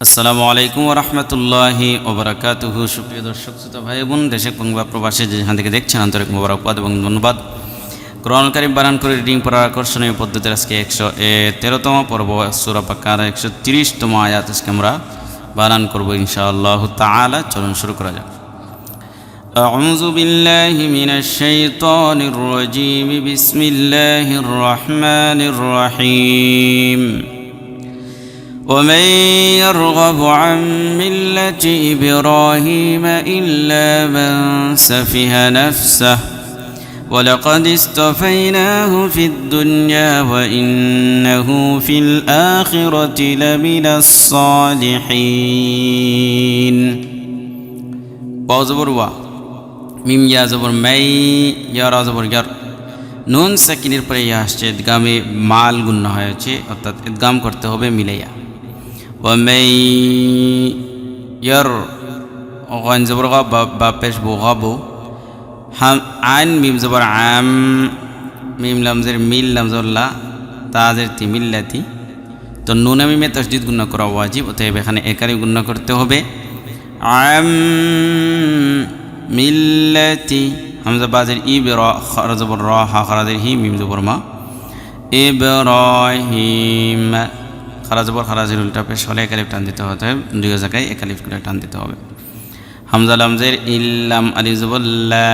আসসালামু আলাইকুম রহমতুল্লাহি ওবরাকাতুহু সুপ্রিয় দর্শক শ্রোতা ভাই বোন দেশে কিংবা প্রবাসী যেখান থেকে দেখছেন আন্তরিক মোবারকবাদ এবং ধন্যবাদ গ্রহণকারী বানান করে রিডিং পড়ার আকর্ষণীয় পদ্ধতির আজকে একশো তেরোতম পর্ব সুরা পাকার একশো তিরিশতম আয়াত আজকে আমরা বানান করবো ইনশাআল্লাহ তাআলা চলুন শুরু করা যাক أعوذ بالله من الشيطان الرجيم بسم الله الرحمن الرحيم ومن يرغب عن ملة إبراهيم إلا من سفه نفسه ولقد اصطفيناه في الدنيا وإنه في الآخرة لمن الصالحين বাউজবর ওয়া মিম ইয়া জবর মাই ইয়া রা জবর ইয়ার নুন সাকিনের পরে ইয়া আসছে ঈদগামে মাল গুণ্য হয়েছে অর্থাৎ ঈদগাম করতে হবে মিলাইয়া ওয়া মাই ইয়ার ওয়ান জবর গা বা পেশ বো গা বো হাম আইন মিম জবর আম মিম লামজের মিল লামজল্লা তাজের তি মিল্লাতি তো নুনা মিমে তসজিদ গুণ্য করা ওয়াজিব অতএব এখানে একারি গুণ্য করতে হবে আম মিল্লাতি হামজা বাজের ইব র খরাজবর র হা খরাজের হি মিম জবর মা ইব্রাহিম খারাজবর খারাজের উল্টা পেশ হলে একালিফ টান দিতে হবে দুই জায়গায় একালিফ করে টান দিতে হবে। হামজা লামজের ইল্লাম আলি জবল্লা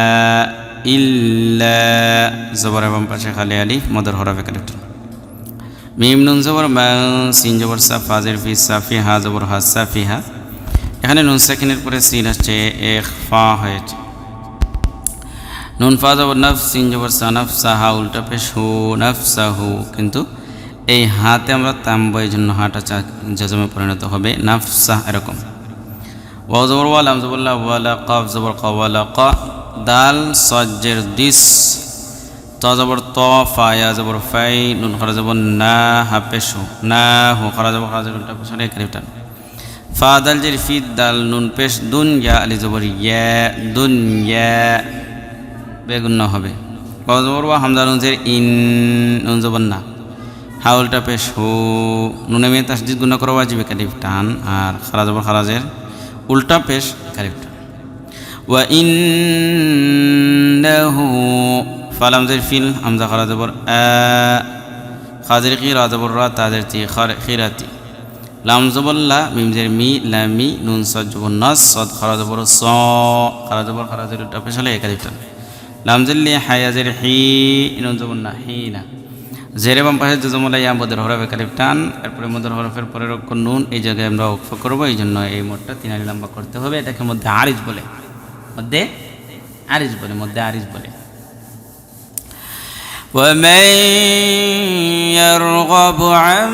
ইল্লা জবর এবং পাশে খালি আলিফ, মদর হরফ একালিফ। টান মিম নুন জবর, মা সিন জবর সাফ হাজের ফি সাফি হা জবর, হা সাফি হা। এখানে নুন সেকেন্ডের পরে সিন আসছে এক ফা হয়েছে। নুন ফা জবর, নফ, সিন জবর, সা নফ সাহা উল্টা পেশ হু, নফ সাহু কিন্তু এই হাতে আমরা তাম্ব, এই জন্য হাটা জজমে পরিণত হবে। নফ সাহ এরকম। ওয়া জবর ওয়াল আম জবর লা, ওয়ালা কাফ জবর কা, ওয়ালা কা। দাল, সজ্জের দিস। ত জবর ত, ফা জবর ফাই, নুন খরা জবর না হাফেশু না, হু, খরা জবর খরা জবর উল্টা পেশ হলে ফা, দাল, জের, ফি, দাল, নুন, পেশ, দুন, ইয়া, আলি জবর, ইয়া, দুন, ইয়া। বেগুন্ন হবে। কজবর ওয়া হামদা নুন, জের, ইন, নুন জবর না। হাউলটা পেশ হু। নুনে মেয়ে তাসজিদ গুণ করা ওয়াজিবে কালিফ টান, আর খারা জবর খারাজের উল্টা পেশ কালিফ টান। ওয়া ইন্নাহু ফালাম জের ফিল, হামজা খারা জবর আ, খাজের খিরা জবর রা, তাজের তি খিরাতি। লাম জবল্লা মিমজের মি লামি নুন সদ জবর নস, সদ খারা জবর স, খারা জবর খারা জের উল্টা পেশ হলে একালিফ টান। লামজুল্লি হায়াজের হি, নুন জবর না, হি না। জেরে বাম পাশে জজমলা ইয়া মদের হরফ একালিফ টান এরপরে মদের হরফের পরের অক্ষর নুন এই জায়গায় আমরা অক্ষ করবো এই জন্য এই মোটটা তিনারি লম্বা করতে হবে এটাকে মধ্যে আরিজ বলে মধ্যে আরিজ বলে মধ্যে আরিজ বলে ومن يرغب عن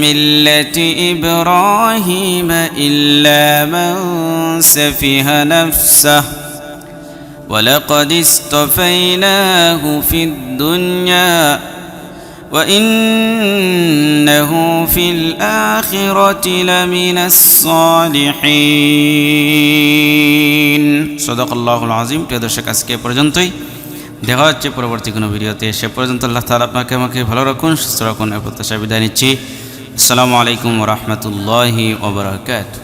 ملة إبراهيم إلا من سفه نفسه ولقد اصطفيناه في الدنيا وإنه في الآخرة لمن الصالحين صدق الله العظيم প্রিয় দর্শক আজকে পর্যন্তই দেখা হচ্ছে পরবর্তী কোনো ভিডিওতে সে পর্যন্ত আল্লাহ তালা আপনাকে আমাকে ভালো রাখুন সুস্থ রাখুন এ প্রত্যাশা বিদায় নিচ্ছি আসসালামু আলাইকুম রহমতুল্লাহি ওবরাকাতু